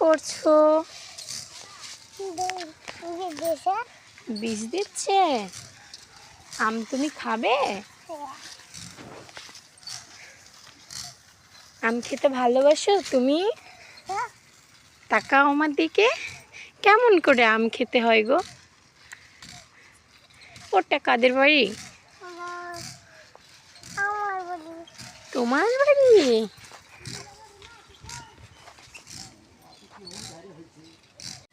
করছ? বীজ দিচ্ছে? আম তুমি খাবে? আম খেতে ভালোবাসো তুমি? তাকাও আমার দিকে। কেমন করে আম খেতে হয় গো? ওটা কাদের বাড়ি। তোমার বাড়ি?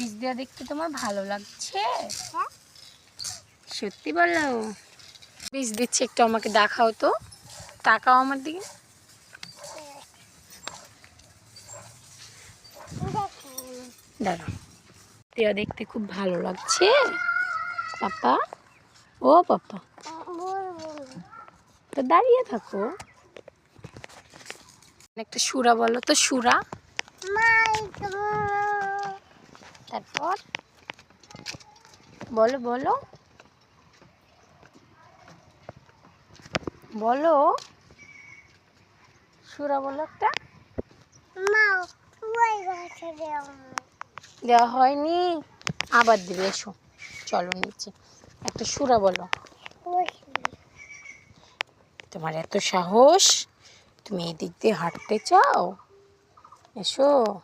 বীজ দেওয়া দেখতে তোমার ভালো লাগছে? হ্যাঁ। সত্যি বলো। বীজ দিচ্ছে একটু আমাকে দেখাও তো। তাকাও আমার দিকে। দাঁড়াও। দেওয়া দেখতে খুব ভালো লাগছে। পাপা। ও পাপা। তো দাঁড়িয়ে থাকো। একটা সুরা বলো তো সুরা। তারপর বলো বলো। বলো সুরা বলো একটা। দেওয়া হয়নি। আবার দিবে এসো। চলো নিচে। একটা সুরা বলো। তোমার এত সাহস? তুমি এদিক দিয়ে হাঁটতে চাও? এসো।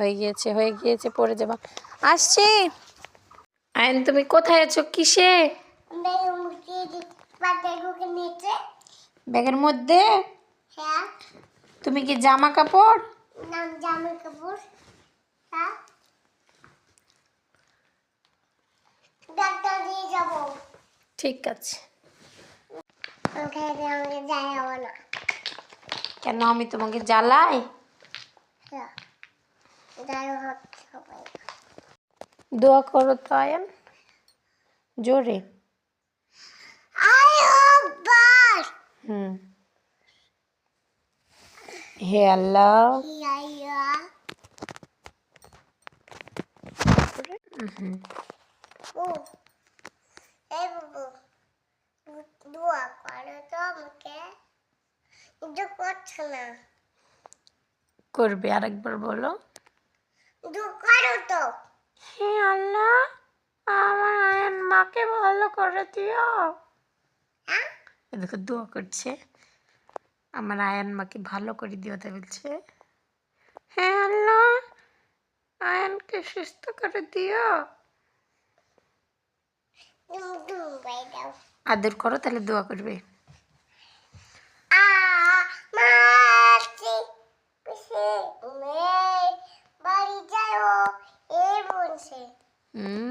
হয়ে গিয়েছে হয়ে গিয়েছে পড়ে যাবা। আসছি। আয়ন তুমি কোথায় আছো? কিসে? ব্যাগের মধ্যে? হ্যাঁ। তুমি কি জামা কাপড়? নাম জামা কাপড়। হ্যাঁ। ডাক্তার দিয়ে যাব। ঠিক আছে। আমাকে যাই না। কেন আমি তোমাকে জ্বালাই? হ্যাঁ। দোয়া করো তো আয়ন। জোরে। হুম। হে আল্লাহ। দোয়া করো তো আমাকে। করছে না। করবে আরেকবার বলো। তো হে আল্লাহ আমার আয়ন মাকে ভালো করে দিও। হ্যাঁ? দেখো দোয়া করছে। আমার আয়ন মাকে ভালো করে দিও তাই বলছে। হ্যাঁ আল্লাহ আয়নকে সুস্থ করে দাও। আদর করো তাহলে দোয়া করবে। Mm.